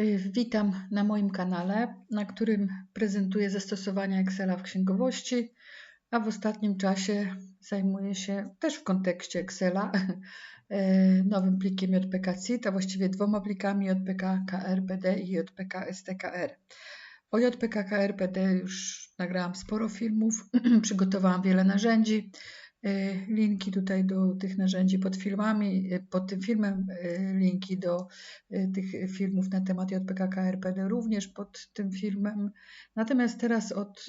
Y, Witam na moim kanale, na którym prezentuję zastosowania Excela w księgowości, a w ostatnim czasie zajmuję się też w kontekście Excela y, nowym plikiem JPK CIT, a właściwie dwoma plikami JPK KRPD i JPK STKR. O JPK KRPD już nagrałam sporo filmów, przygotowałam wiele narzędzi. Y, linki tutaj do tych narzędzi pod filmami, y, pod tym filmem y, linki do tych filmów na temat JPK KRPD również pod tym filmem. Natomiast teraz od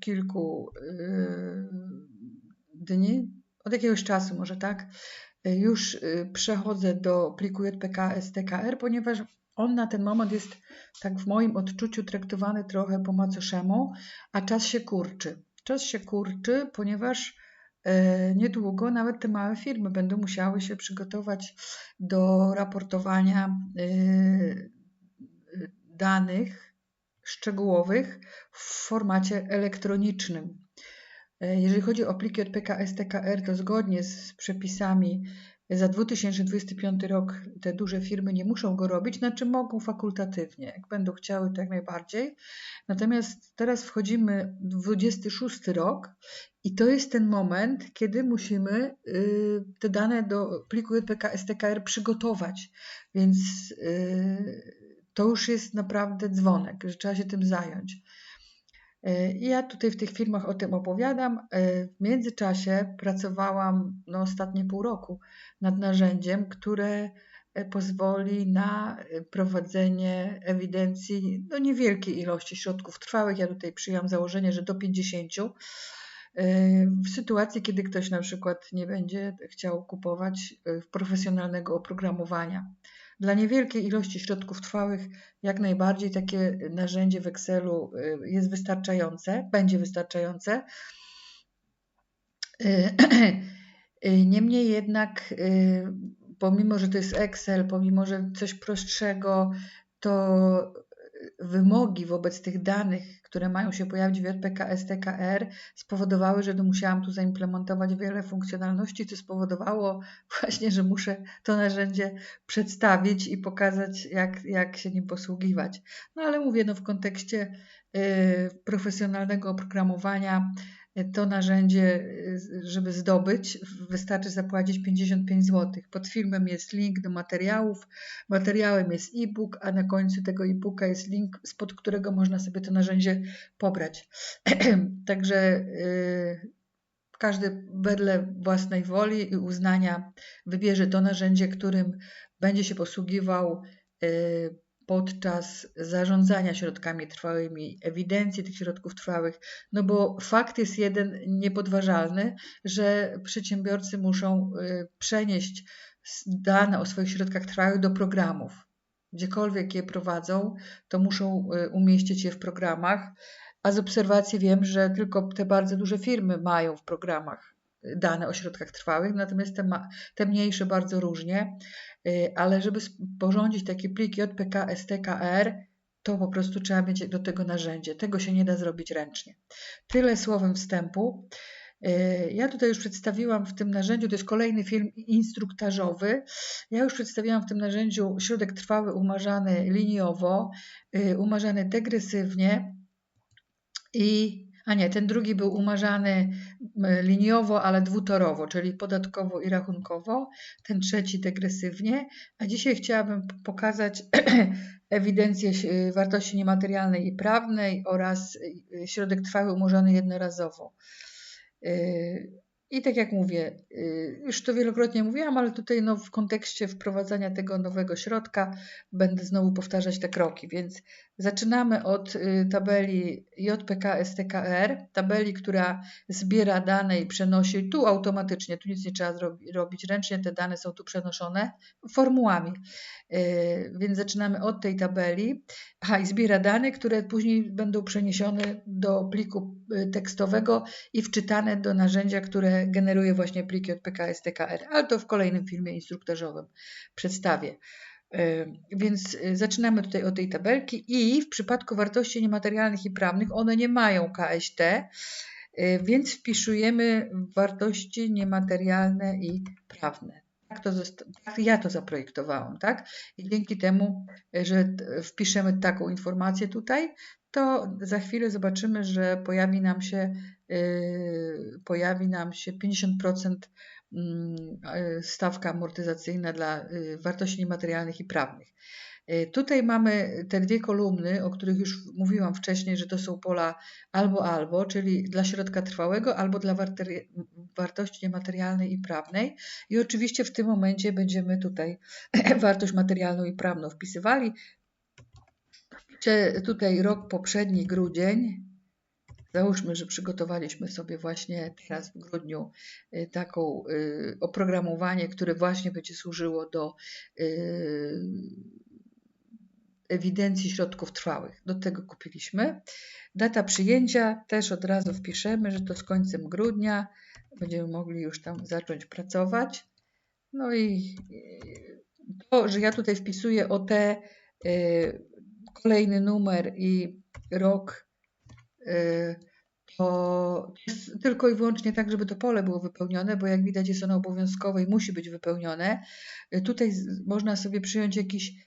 kilku dni, od jakiegoś czasu może tak, już przechodzę do pliku JPK STKR, ponieważ on na ten moment jest tak w moim odczuciu traktowany trochę po macoszemu, a czas się kurczy. Czas się kurczy, ponieważ niedługo nawet te małe firmy będą musiały się przygotować do raportowania e, danych szczegółowych w formacie elektronicznym. E, jeżeli chodzi o pliki od PKSTKR, to zgodnie z przepisami za 2025 rok te duże firmy nie muszą go robić, znaczy mogą fakultatywnie, jak będą chciały, to jak najbardziej. Natomiast teraz wchodzimy w 26 rok i to jest ten moment, kiedy musimy y, te dane do pliku STKR przygotować. Więc y, to już jest naprawdę dzwonek, że trzeba się tym zająć. Y, ja tutaj w tych filmach o tym opowiadam. W międzyczasie pracowałam no, ostatnie pół roku nad narzędziem, które pozwoli na prowadzenie ewidencji do niewielkiej ilości środków trwałych. Ja tutaj przyjąłam założenie, że do 50 w sytuacji, kiedy ktoś na przykład nie będzie chciał kupować e, profesjonalnego oprogramowania. Dla niewielkiej ilości środków trwałych jak najbardziej takie narzędzie w Excelu e, jest wystarczające, będzie wystarczające. E, niemniej jednak, pomimo że to jest Excel, pomimo że coś prostszego, to wymogi wobec tych danych, które mają się pojawić w JPK STKR, spowodowały, że musiałam tu zaimplementować wiele funkcjonalności, co spowodowało właśnie, że muszę to narzędzie przedstawić i pokazać, jak, jak się nim posługiwać. No ale mówię, no w kontekście y, profesjonalnego oprogramowania to narzędzie, y, żeby zdobyć, wystarczy zapłacić 55 zł. Pod filmem jest link do materiałów, materiałem jest e-book, a na końcu tego e-booka jest link, spod którego można sobie to narzędzie pobrać. Także yy, każdy wedle własnej woli i uznania wybierze to narzędzie, którym będzie się posługiwał yy, podczas zarządzania środkami trwałymi, ewidencji tych środków trwałych, no bo fakt jest jeden niepodważalny, że przedsiębiorcy muszą y, przenieść dane o swoich środkach trwałych do programów. Gdziekolwiek je prowadzą, to muszą y, umieścić je w programach, a z obserwacji wiem, że tylko te bardzo duże firmy mają w programach dane o środkach trwałych, natomiast te, ma, te mniejsze bardzo różnie, y, ale żeby sporządzić taki plik JPK STKR, to po prostu trzeba mieć do tego narzędzie. Tego się nie da zrobić ręcznie. Tyle słowem wstępu. Y, ja tutaj już przedstawiłam w tym narzędziu, to jest kolejny film instruktażowy. Ja już przedstawiłam w tym narzędziu środek trwały umarzany liniowo, y, umarzany degresywnie i a nie, ten drugi był umarzany liniowo, ale dwutorowo, czyli podatkowo i rachunkowo, ten trzeci degresywnie, a dzisiaj chciałabym pokazać ewidencję wartości niematerialnej i prawnej oraz y, środek trwały umorzony jednorazowo. I tak jak mówię, y, już to wielokrotnie mówiłam, ale tutaj no, w kontekście wprowadzania tego nowego środka będę znowu powtarzać te kroki. Więc zaczynamy od y, tabeli JPK STKR, tabeli, która zbiera dane i przenosi tu automatycznie, tu nic nie trzeba robić ręcznie, te dane są tu przenoszone formułami. Y, więc zaczynamy od tej tabeli. Aha, i zbiera dane, które później będą przeniesione do pliku tekstowego i wczytane do narzędzia, które generuje właśnie pliki od PKS-TKR, ale to w kolejnym filmie instruktażowym przedstawię. E, więc e, zaczynamy tutaj od tej tabelki i w przypadku wartości niematerialnych i prawnych one nie mają KST, e, więc wpisujemy wartości niematerialne i prawne. Tak, to tak ja to zaprojektowałam, tak? I dzięki temu, że wpiszemy taką informację tutaj, to za chwilę zobaczymy, że pojawi nam się, yy, pojawi nam się 50% mm, stawka amortyzacyjna dla yy, wartości niematerialnych i prawnych. Y, tutaj mamy te dwie kolumny, o których już mówiłam wcześniej, że to są pola albo albo, czyli dla środka trwałego, albo dla wartości niematerialnej i prawnej. I oczywiście w tym momencie będziemy tutaj wartość materialną i prawną wpisywali. Tutaj rok poprzedni, grudzień. Załóżmy, że przygotowaliśmy sobie właśnie teraz w grudniu y, taką y, oprogramowanie, które właśnie będzie służyło do ewidencji środków trwałych. Do tego kupiliśmy. Data przyjęcia też od razu wpiszemy, że to z końcem grudnia będziemy mogli już tam zacząć pracować. No i to, że ja tutaj wpisuję OT, y, kolejny numer i rok, y, to jest tylko i wyłącznie tak, żeby to pole było wypełnione, bo jak widać jest ono obowiązkowe i musi być wypełnione. Y, tutaj można sobie przyjąć jakiś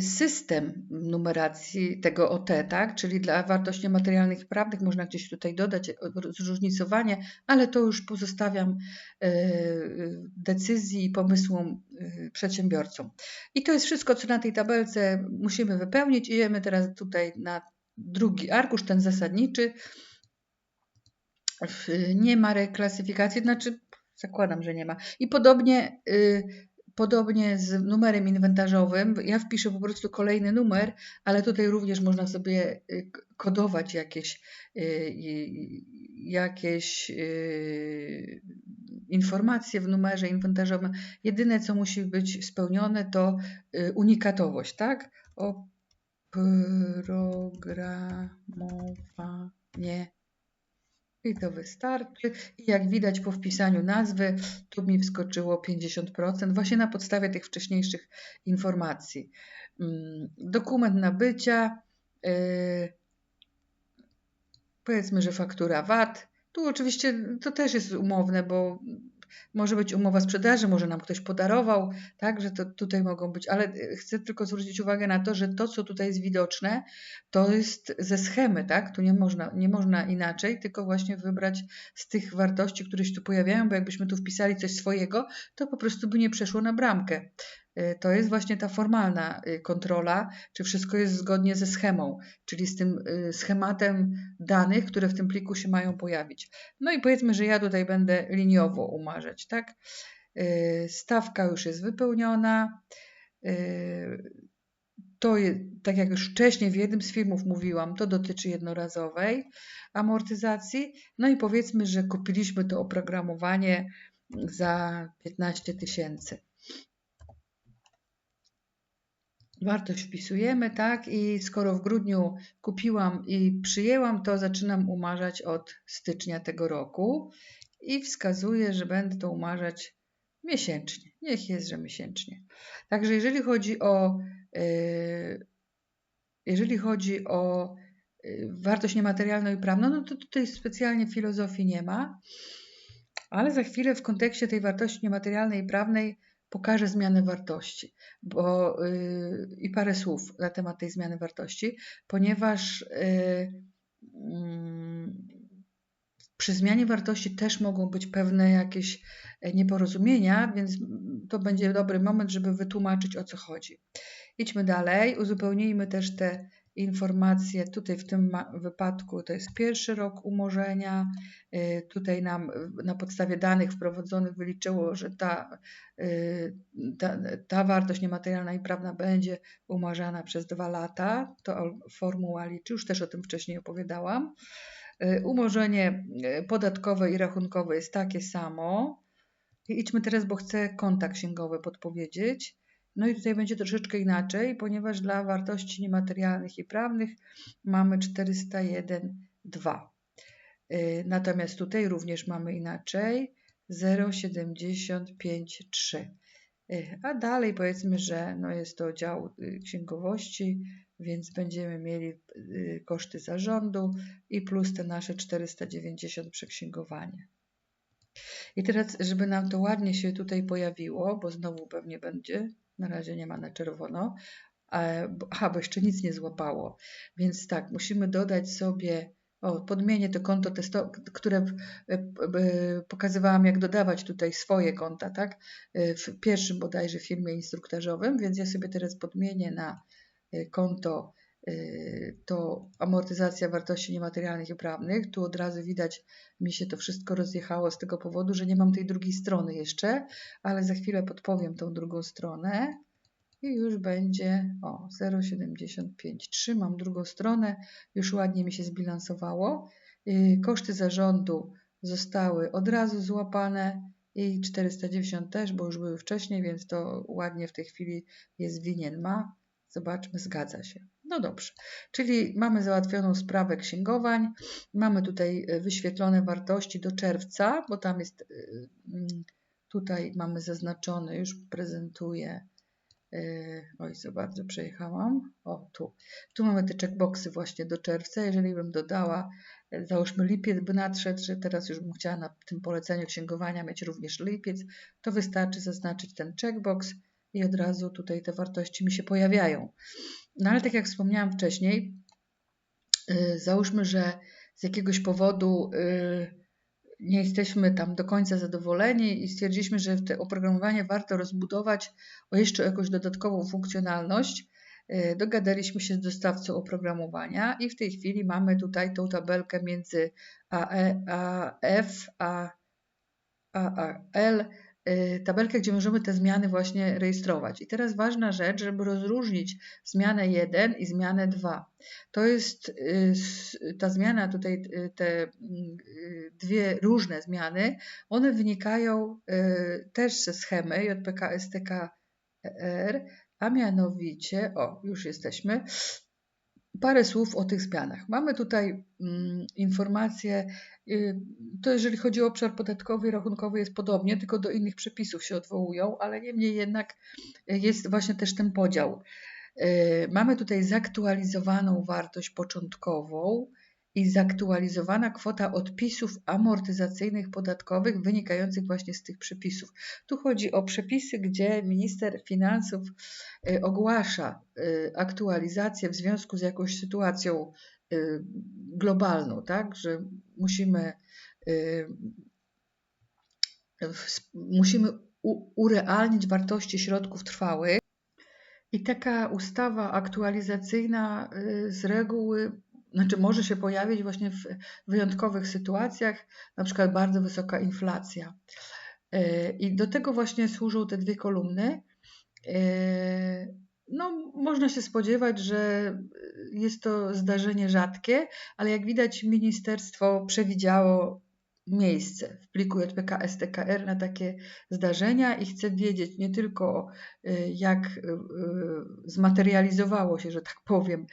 system numeracji tego OT, tak? czyli dla wartości materialnych i prawnych można gdzieś tutaj dodać zróżnicowanie, ale to już pozostawiam y, decyzji i pomysłom y, przedsiębiorcom. I to jest wszystko, co na tej tabelce musimy wypełnić. Idziemy teraz tutaj na drugi arkusz, ten zasadniczy. Nie ma reklasyfikacji, znaczy zakładam, że nie ma. I podobnie Podobnie z numerem inwentarzowym, ja wpiszę po prostu kolejny numer, ale tutaj również można sobie y, kodować jakieś, y, jakieś y, informacje w numerze inwentarzowym. Jedyne, co musi być spełnione, to unikatowość, tak? Oprogramowanie i to wystarczy. I jak widać po wpisaniu nazwy, tu mi wskoczyło 50%, właśnie na podstawie tych wcześniejszych informacji. Mm, dokument nabycia, yy, powiedzmy, że faktura VAT. Tu oczywiście to też jest umowne, bo może być umowa sprzedaży, może nam ktoś podarował, tak, że to tutaj mogą być, ale e, chcę tylko zwrócić uwagę na to, że to, co tutaj jest widoczne, to jest ze schemy, tak, tu nie można, nie można inaczej, tylko właśnie wybrać z tych wartości, które się tu pojawiają, bo jakbyśmy tu wpisali coś swojego, to po prostu by nie przeszło na bramkę. Y, to jest właśnie ta formalna y, kontrola, czy wszystko jest zgodnie ze schemą, czyli z tym y, schematem danych, które w tym pliku się mają pojawić. No i powiedzmy, że ja tutaj będę liniowo umarzać, tak? Stawka już jest wypełniona. To, tak jak już wcześniej w jednym z filmów mówiłam, to dotyczy jednorazowej amortyzacji. No i powiedzmy, że kupiliśmy to oprogramowanie za 15 tysięcy. Wartość wpisujemy, tak? I skoro w grudniu kupiłam i przyjęłam, to zaczynam umarzać od stycznia tego roku i wskazuję, że będę to umarzać miesięcznie. Niech jest, że miesięcznie. Także jeżeli chodzi o yy, jeżeli chodzi o yy, wartość niematerialną i prawną, no to tutaj specjalnie filozofii nie ma, ale za chwilę w kontekście tej wartości niematerialnej i prawnej pokażę zmianę wartości, bo yy, i parę słów na temat tej zmiany wartości, ponieważ yy, yy, przy zmianie wartości też mogą być pewne jakieś nieporozumienia, więc to będzie dobry moment, żeby wytłumaczyć o co chodzi. Idźmy dalej, uzupełnijmy też te informacje. Tutaj w tym wypadku to jest pierwszy rok umorzenia. Y, tutaj nam na podstawie danych wprowadzonych wyliczyło, że ta, y, ta, ta wartość niematerialna i prawna będzie umarzana przez dwa lata. To formuła liczy, już też o tym wcześniej opowiadałam. Y, umorzenie podatkowe i rachunkowe jest takie samo. I idźmy teraz, bo chcę konta księgowe podpowiedzieć. No i tutaj będzie troszeczkę inaczej, ponieważ dla wartości niematerialnych i prawnych mamy 401,2. Y, natomiast tutaj również mamy inaczej 0,753. Y, a dalej powiedzmy, że no jest to dział y, księgowości, więc będziemy mieli koszty zarządu i plus te nasze 490 przeksięgowanie. I teraz, żeby nam to ładnie się tutaj pojawiło, bo znowu pewnie będzie, na razie nie ma na czerwono, aha, bo jeszcze nic nie złapało. Więc tak, musimy dodać sobie, o, podmienię to konto które pokazywałam, jak dodawać tutaj swoje konta, tak? W pierwszym bodajże filmie instruktażowym, więc ja sobie teraz podmienię na konto to amortyzacja wartości niematerialnych i prawnych. Tu od razu widać, mi się to wszystko rozjechało z tego powodu, że nie mam tej drugiej strony jeszcze, ale za chwilę podpowiem tą drugą stronę i już będzie o 0,75. Trzymam drugą stronę, już ładnie mi się zbilansowało. Y, koszty zarządu zostały od razu złapane i 490 też, bo już były wcześniej, więc to ładnie w tej chwili jest winien ma. Zobaczmy, zgadza się. No dobrze, czyli mamy załatwioną sprawę księgowań, mamy tutaj y, wyświetlone wartości do czerwca, bo tam jest, y, mm, tutaj mamy zaznaczone, już prezentuję Yy, oj, za bardzo przejechałam. O, tu. Tu mamy te checkboxy właśnie do czerwca. Jeżeli bym dodała, e, załóżmy lipiec by nadszedł, że teraz już bym chciała na tym poleceniu księgowania mieć również lipiec, to wystarczy zaznaczyć ten checkbox i od razu tutaj te wartości mi się pojawiają. No ale tak jak wspomniałam wcześniej, yy, załóżmy, że z jakiegoś powodu yy, nie jesteśmy tam do końca zadowoleni i stwierdziliśmy, że to oprogramowanie warto rozbudować o jeszcze jakąś dodatkową funkcjonalność. E, dogadaliśmy się z dostawcą oprogramowania i w tej chwili mamy tutaj tą tabelkę między AE, AF a AAL Y, tabelkę, gdzie możemy te zmiany właśnie rejestrować. I teraz ważna rzecz, żeby rozróżnić zmianę 1 i zmianę 2. To jest y, ta zmiana tutaj, y, te dwie różne zmiany, one wynikają też ze schemy JPK STKR, a mianowicie, o, już jesteśmy, Parę słów o tych zmianach. Mamy tutaj mm, informacje, y, to jeżeli chodzi o obszar podatkowy i rachunkowy jest podobnie, tylko do innych przepisów się odwołują, ale niemniej jednak jest właśnie też ten podział. Y, mamy tutaj zaktualizowaną wartość początkową, i zaktualizowana kwota odpisów amortyzacyjnych podatkowych wynikających właśnie z tych przepisów. Tu chodzi o przepisy, gdzie minister finansów y, ogłasza y, aktualizację w związku z jakąś sytuacją y, globalną, tak, że musimy musimy urealnić wartości środków trwałych. I taka ustawa aktualizacyjna z reguły znaczy może się pojawić właśnie w wyjątkowych sytuacjach, na przykład bardzo wysoka inflacja. E, I do tego właśnie służą te dwie kolumny. E, no, można się spodziewać, że jest to zdarzenie rzadkie, ale jak widać, ministerstwo przewidziało miejsce. W pliku JPK STKR na takie zdarzenia i chcę wiedzieć nie tylko y, jak y, y, zmaterializowało się, że tak powiem,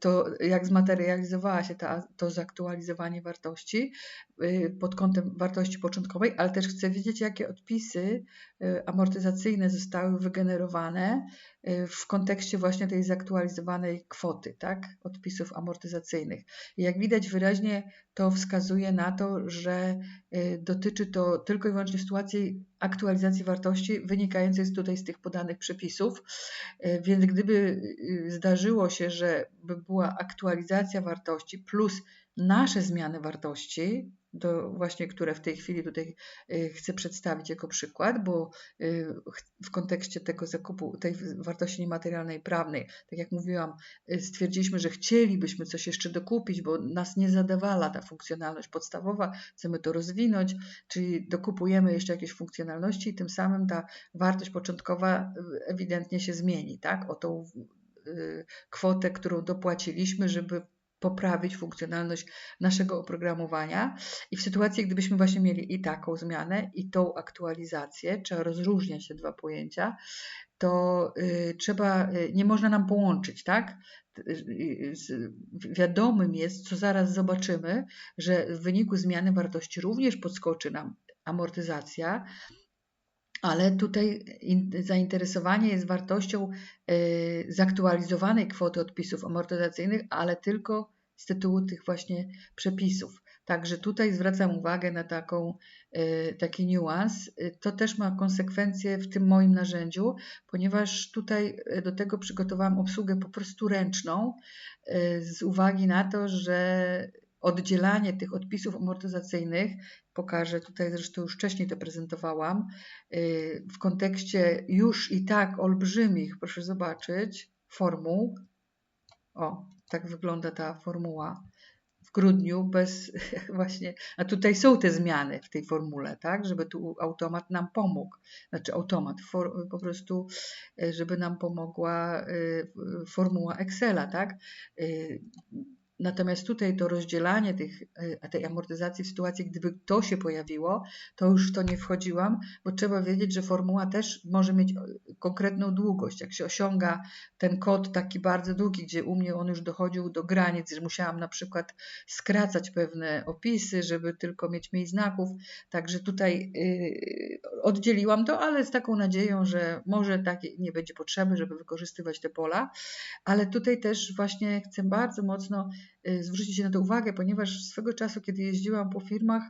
to jak zmaterializowała się ta, to zaktualizowanie wartości pod kątem wartości początkowej, ale też chcę wiedzieć jakie odpisy amortyzacyjne zostały wygenerowane w kontekście właśnie tej zaktualizowanej kwoty, tak, odpisów amortyzacyjnych. I jak widać wyraźnie to wskazuje na to, że y, dotyczy to tylko i wyłącznie sytuacji aktualizacji wartości wynikającej tutaj z tych podanych przepisów. Y, więc gdyby y, zdarzyło się, że by była aktualizacja wartości plus nasze zmiany wartości, do właśnie, które w tej chwili tutaj y, chcę przedstawić jako przykład, bo y, w kontekście tego zakupu, tej wartości niematerialnej prawnej, tak jak mówiłam, y, stwierdziliśmy, że chcielibyśmy coś jeszcze dokupić, bo nas nie zadawala ta funkcjonalność podstawowa, chcemy to rozwinąć, czyli dokupujemy jeszcze jakieś funkcjonalności i tym samym ta wartość początkowa ewidentnie się zmieni, tak? O tą kwotę, którą dopłaciliśmy, żeby poprawić funkcjonalność naszego oprogramowania. I w sytuacji, gdybyśmy właśnie mieli i taką zmianę, i tą aktualizację, trzeba rozróżniać te dwa pojęcia, to y, trzeba, y, nie można nam połączyć, tak? Y, wiadomym jest, co zaraz zobaczymy, że w wyniku zmiany wartości również podskoczy nam amortyzacja, ale tutaj zainteresowanie jest wartością zaktualizowanej kwoty odpisów amortyzacyjnych, ale tylko z tytułu tych właśnie przepisów. Także tutaj zwracam uwagę na taką, y, taki niuans. Y, to też ma konsekwencje w tym moim narzędziu, ponieważ tutaj y, do tego przygotowałam obsługę po prostu ręczną, z uwagi na to, że oddzielanie tych odpisów amortyzacyjnych, pokażę tutaj zresztą już wcześniej to prezentowałam, w kontekście już i tak olbrzymich, proszę zobaczyć, formuł. O, tak wygląda ta formuła grudniu bez właśnie, a tutaj są te zmiany w tej formule, tak, żeby tu automat nam pomógł, znaczy automat, for, po prostu, e, żeby nam pomogła e, formuła Excela, tak, e, Natomiast tutaj to rozdzielanie tych, e, tej amortyzacji w sytuacji, gdyby to się pojawiło, to już w to nie wchodziłam, bo trzeba wiedzieć, że formuła też może mieć e, konkretną długość. Jak się osiąga ten kod taki bardzo długi, gdzie u mnie on już dochodził do granic, że musiałam na przykład skracać pewne opisy, żeby tylko mieć mniej znaków. Także tutaj yy, oddzieliłam to, ale z taką nadzieją, że może takie nie będzie potrzeby, żeby wykorzystywać te pola. Ale tutaj też właśnie chcę bardzo mocno zwrócić na to uwagę, ponieważ swego czasu, kiedy jeździłam po firmach,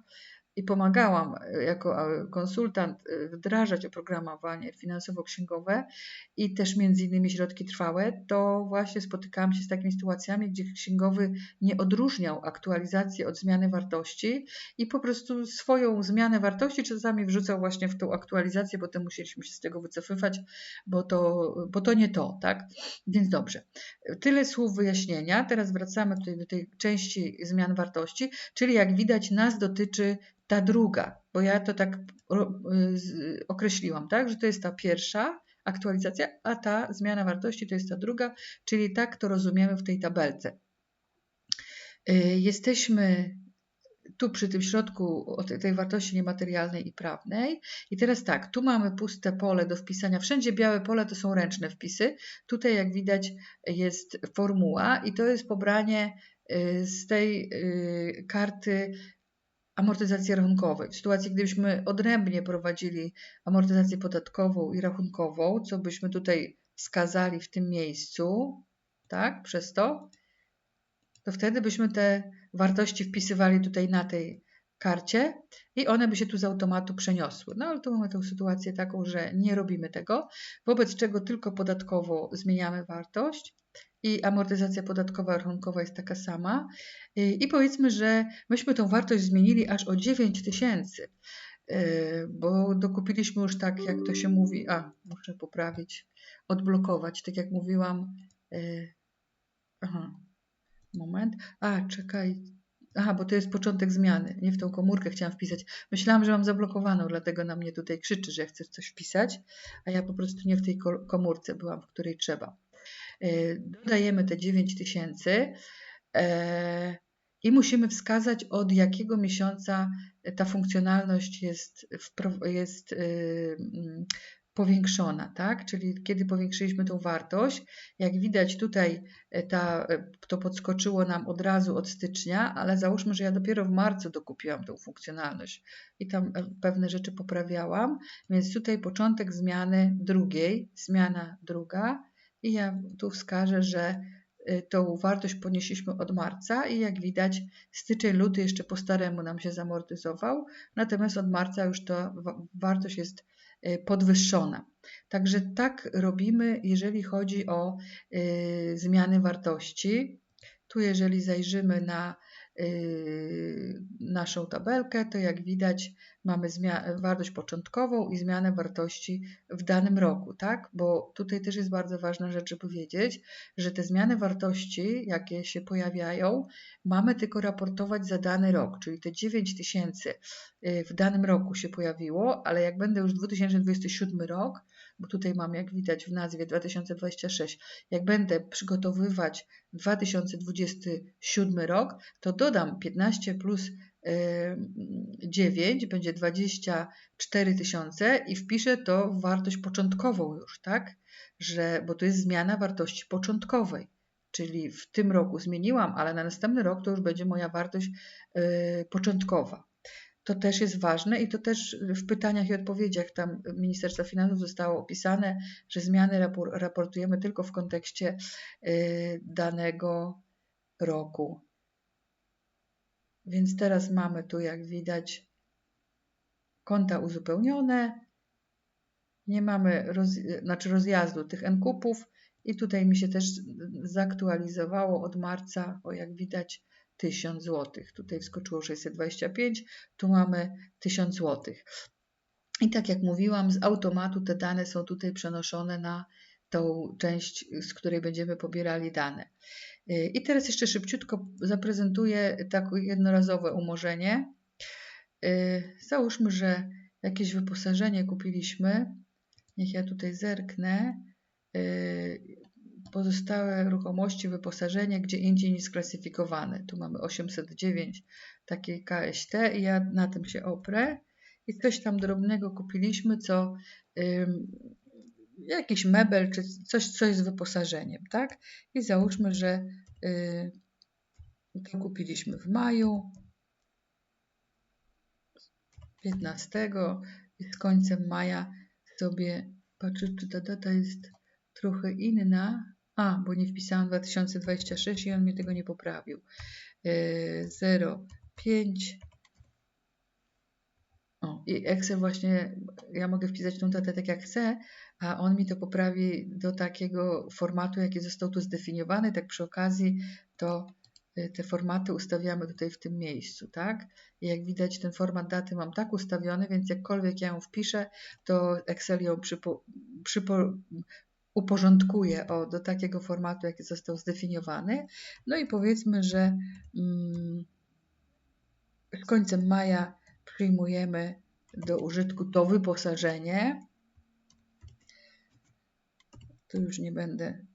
i pomagałam e, jako e, konsultant e, wdrażać oprogramowanie finansowo-księgowe i też między innymi środki trwałe, to właśnie spotykałam się z takimi sytuacjami, gdzie księgowy nie odróżniał aktualizacji od zmiany wartości i po prostu swoją zmianę wartości czasami wrzucał właśnie w tą aktualizację, potem musieliśmy się z tego wycofywać, bo to, bo to nie to, tak? Więc dobrze. Tyle słów wyjaśnienia. Teraz wracamy tutaj do tej części zmian wartości, czyli jak widać nas dotyczy ta druga, bo ja to tak y, określiłam, tak, że to jest ta pierwsza aktualizacja, a ta zmiana wartości to jest ta druga, czyli tak to rozumiemy w tej tabelce. Y, jesteśmy tu przy tym środku tej wartości niematerialnej i prawnej. I teraz tak, tu mamy puste pole do wpisania. Wszędzie białe pole to są ręczne wpisy. Tutaj, jak widać, jest formuła i to jest pobranie y, z tej karty amortyzacji rachunkowej. W sytuacji, gdybyśmy odrębnie prowadzili amortyzację podatkową i rachunkową, co byśmy tutaj wskazali w tym miejscu, tak, przez to, to wtedy byśmy te wartości wpisywali tutaj na tej karcie i one by się tu z automatu przeniosły. No ale tu mamy tę sytuację taką, że nie robimy tego, wobec czego tylko podatkowo zmieniamy wartość i amortyzacja podatkowa rachunkowa jest taka sama. I powiedzmy, że myśmy tą wartość zmienili aż o 9 tysięcy, y, bo dokupiliśmy już tak, jak to się mówi, a muszę poprawić, odblokować, tak jak mówiłam. Y, aha, moment. A, czekaj. Aha, bo to jest początek zmiany. Nie w tą komórkę chciałam wpisać. Myślałam, że mam zablokowaną, dlatego na mnie tutaj krzyczy, że chcę coś wpisać, a ja po prostu nie w tej komórce byłam, w której trzeba. Y, dodajemy te 9000 tysięcy e, i musimy wskazać, od jakiego miesiąca ta funkcjonalność jest, jest y, mm, powiększona, tak? Czyli kiedy powiększyliśmy tą wartość, jak widać tutaj e, ta, e, to podskoczyło nam od razu od stycznia, ale załóżmy, że ja dopiero w marcu dokupiłam tą funkcjonalność i tam pewne rzeczy poprawiałam, więc tutaj początek zmiany drugiej, zmiana druga, i ja tu wskażę, że y, tą wartość ponieśliśmy od marca i jak widać styczeń, luty jeszcze po staremu nam się zamortyzował, natomiast od marca już ta wartość jest y, podwyższona. Także tak robimy, jeżeli chodzi o y, zmiany wartości. Tu jeżeli zajrzymy na naszą tabelkę, to jak widać mamy wartość początkową i zmianę wartości w danym roku, tak? Bo tutaj też jest bardzo ważna rzecz, żeby wiedzieć, że te zmiany wartości, jakie się pojawiają, mamy tylko raportować za dany rok, czyli te 9000 yy, w danym roku się pojawiło, ale jak będę już 2027 rok, bo tutaj mam, jak widać w nazwie 2026, jak będę przygotowywać 2027 rok, to dodam 15 plus 9, będzie 24 tysiące i wpiszę to w wartość początkową już, tak? Że, bo to jest zmiana wartości początkowej. Czyli w tym roku zmieniłam, ale na następny rok to już będzie moja wartość yy, początkowa. To też jest ważne i to też w pytaniach i odpowiedziach tam Ministerstwa Finansów zostało opisane, że zmiany raportujemy tylko w kontekście y, danego roku. Więc teraz mamy tu, jak widać, konta uzupełnione. Nie mamy roz, znaczy rozjazdu tych N-kupów i tutaj mi się też zaktualizowało od marca, o jak widać, 1000 zł. Tutaj wskoczyło 625, tu mamy 1000 zł. I tak jak mówiłam, z automatu te dane są tutaj przenoszone na tą część, z której będziemy pobierali dane. I teraz jeszcze szybciutko zaprezentuję takie jednorazowe umorzenie. Załóżmy, że jakieś wyposażenie kupiliśmy. Niech ja tutaj zerknę. Pozostałe ruchomości, wyposażenie, gdzie indziej niesklasyfikowane. Tu mamy 809 takie KST i ja na tym się oprę. I coś tam drobnego kupiliśmy, co jakiś mebel, czy coś, coś z wyposażeniem, tak? I załóżmy, że y, to kupiliśmy w maju 15 i z końcem maja sobie patrzę, czy ta data jest trochę inna. A, bo nie wpisałam 2026 i on mnie tego nie poprawił. 05 y, o, i Excel właśnie, ja mogę wpisać tą datę tak jak chcę, a on mi to poprawi do takiego formatu, jaki został tu zdefiniowany. Tak przy okazji to y, te formaty ustawiamy tutaj w tym miejscu, tak? I jak widać ten format daty mam tak ustawiony, więc jakkolwiek ja ją wpiszę, to Excel ją przypo, przypo, uporządkuje o, do takiego formatu, jaki został zdefiniowany. No i powiedzmy, że mm, końcem maja przyjmujemy do użytku to wyposażenie. Tu już nie będę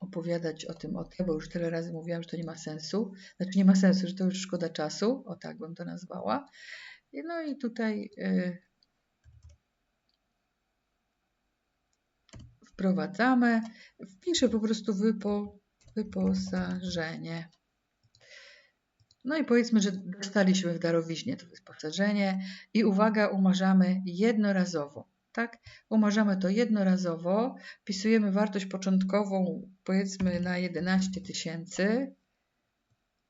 opowiadać o tym, o tym, bo już tyle razy mówiłam, że to nie ma sensu. Znaczy nie ma sensu, że to już szkoda czasu, o tak bym to nazwała. No i tutaj y, wprowadzamy, wpiszę po prostu wypo, wyposażenie. No i powiedzmy, że dostaliśmy w darowiźnie to wyposażenie i uwaga, umarzamy jednorazowo. Tak? Umarzamy to jednorazowo, wpisujemy wartość początkową powiedzmy na 11 tysięcy.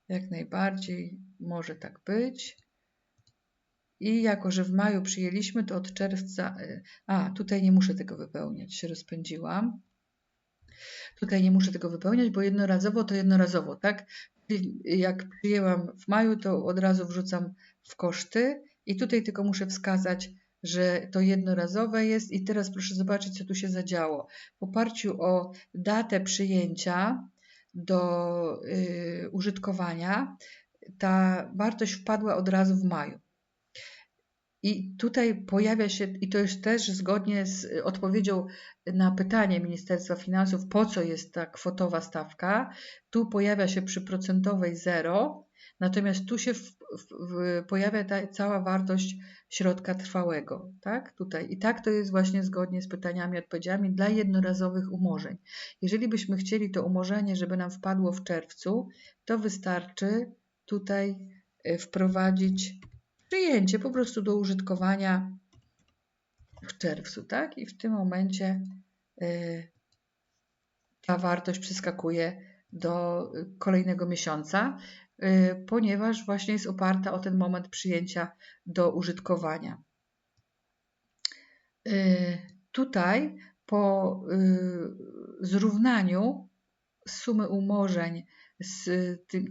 Jak najbardziej może tak być. I jako, że w maju przyjęliśmy, to od czerwca. Y, a, tutaj nie muszę tego wypełniać, się rozpędziłam. Tutaj nie muszę tego wypełniać, bo jednorazowo to jednorazowo, tak? jak przyjęłam w maju, to od razu wrzucam w koszty i tutaj tylko muszę wskazać, że to jednorazowe jest i teraz proszę zobaczyć, co tu się zadziało. W oparciu o datę przyjęcia do y, użytkowania, ta wartość wpadła od razu w maju. I tutaj pojawia się, i to jest też zgodnie z odpowiedzią na pytanie Ministerstwa Finansów, po co jest ta kwotowa stawka, tu pojawia się przy procentowej 0, natomiast tu się w, w, w, pojawia ta cała wartość środka trwałego, tak? Tutaj. I tak to jest właśnie zgodnie z pytaniami odpowiedziami dla jednorazowych umorzeń. Jeżeli byśmy chcieli to umorzenie, żeby nam wpadło w czerwcu, to wystarczy tutaj e, wprowadzić przyjęcie po prostu do użytkowania w czerwcu, tak? I w tym momencie y, ta wartość przeskakuje do kolejnego miesiąca, y, ponieważ właśnie jest oparta o ten moment przyjęcia do użytkowania. Y, tutaj po zrównaniu sumy umorzeń z tym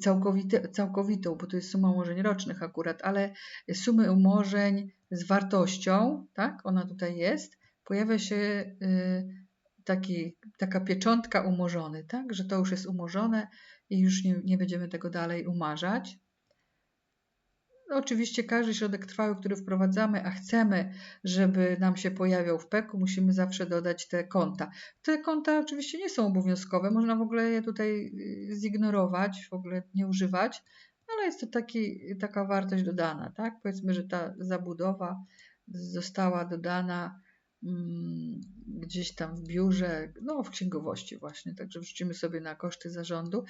całkowitą, bo to jest suma umorzeń rocznych akurat, ale sumy umorzeń z wartością, tak, ona tutaj jest, pojawia się y, taki, taka pieczątka umorzony, tak, że to już jest umorzone i już nie, nie będziemy tego dalej umarzać. Oczywiście każdy środek trwały, który wprowadzamy, a chcemy, żeby nam się pojawiał w PEK-u, musimy zawsze dodać te konta. Te konta oczywiście nie są obowiązkowe, można w ogóle je tutaj y, zignorować, w ogóle nie używać, ale jest to taki, taka wartość dodana, tak? Powiedzmy, że ta zabudowa została dodana mm, gdzieś tam w biurze, no w księgowości właśnie, także wrzucimy sobie na koszty zarządu.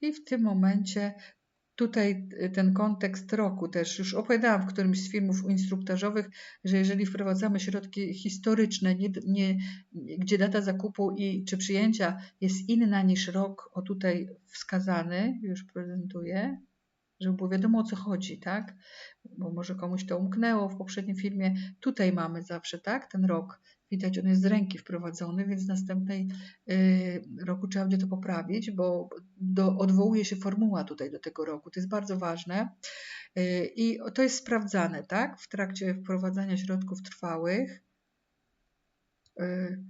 I w tym momencie tutaj y, ten kontekst roku też. Już opowiadałam w którymś z filmów instruktażowych, że jeżeli wprowadzamy środki historyczne, nie, nie, gdzie data zakupu i czy przyjęcia jest inna niż rok, o tutaj wskazany, już prezentuję, żeby było wiadomo o co chodzi, tak? Bo może komuś to umknęło w poprzednim filmie. Tutaj mamy zawsze, tak? Ten rok. Widać, on jest z ręki wprowadzony, więc następnej y, roku trzeba będzie to poprawić, bo do, odwołuje się formuła tutaj do tego roku. To jest bardzo ważne. Y, I to jest sprawdzane, tak? W trakcie wprowadzania środków trwałych. Y,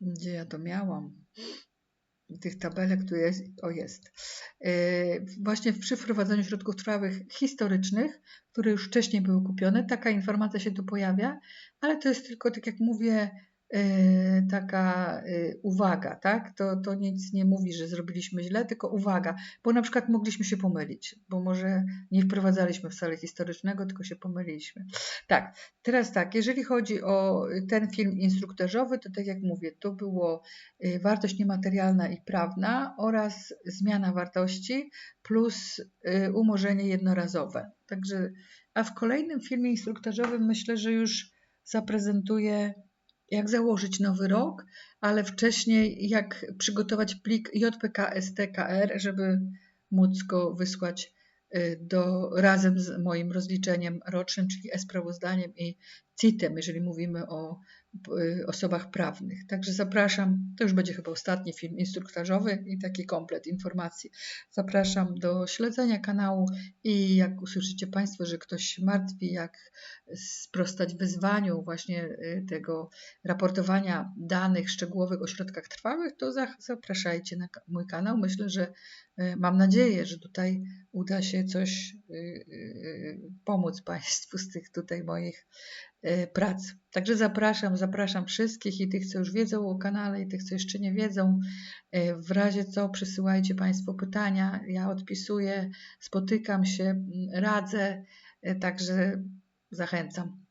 gdzie ja to miałam? Tych tabelek tu jest, o jest. E, właśnie przy wprowadzaniu środków trwałych historycznych, które już wcześniej były kupione, taka informacja się tu pojawia, ale to jest tylko, tak jak mówię, taka e, uwaga, tak? To, to nic nie mówi, że zrobiliśmy źle, tylko uwaga, bo na przykład mogliśmy się pomylić, bo może nie wprowadzaliśmy wcale historycznego, tylko się pomyliliśmy. Tak, teraz tak, jeżeli chodzi o ten film instruktażowy, to tak jak mówię, to było e, wartość niematerialna i prawna oraz zmiana wartości plus umorzenie jednorazowe. Także, a w kolejnym filmie instruktażowym myślę, że już zaprezentuję jak założyć nowy rok, ale wcześniej jak przygotować plik JPK STKR, żeby móc go wysłać y, do, razem z moim rozliczeniem rocznym, czyli e-sprawozdaniem i CIT-em, jeżeli mówimy o y, osobach prawnych. Także zapraszam, to już będzie chyba ostatni film instruktażowy i taki komplet informacji. Zapraszam do śledzenia kanału i jak usłyszycie Państwo, że ktoś się martwi, jak sprostać wyzwaniu właśnie y, tego raportowania danych szczegółowych o środkach trwałych, to zapraszajcie na mój kanał. Myślę, że y, mam nadzieję, że tutaj uda się coś pomóc Państwu z tych tutaj moich prac. Także zapraszam, zapraszam wszystkich i tych, co już wiedzą o kanale, i tych, co jeszcze nie wiedzą. E, w razie co przysyłajcie Państwo pytania, ja odpisuję, spotykam się, radzę, e, także zachęcam.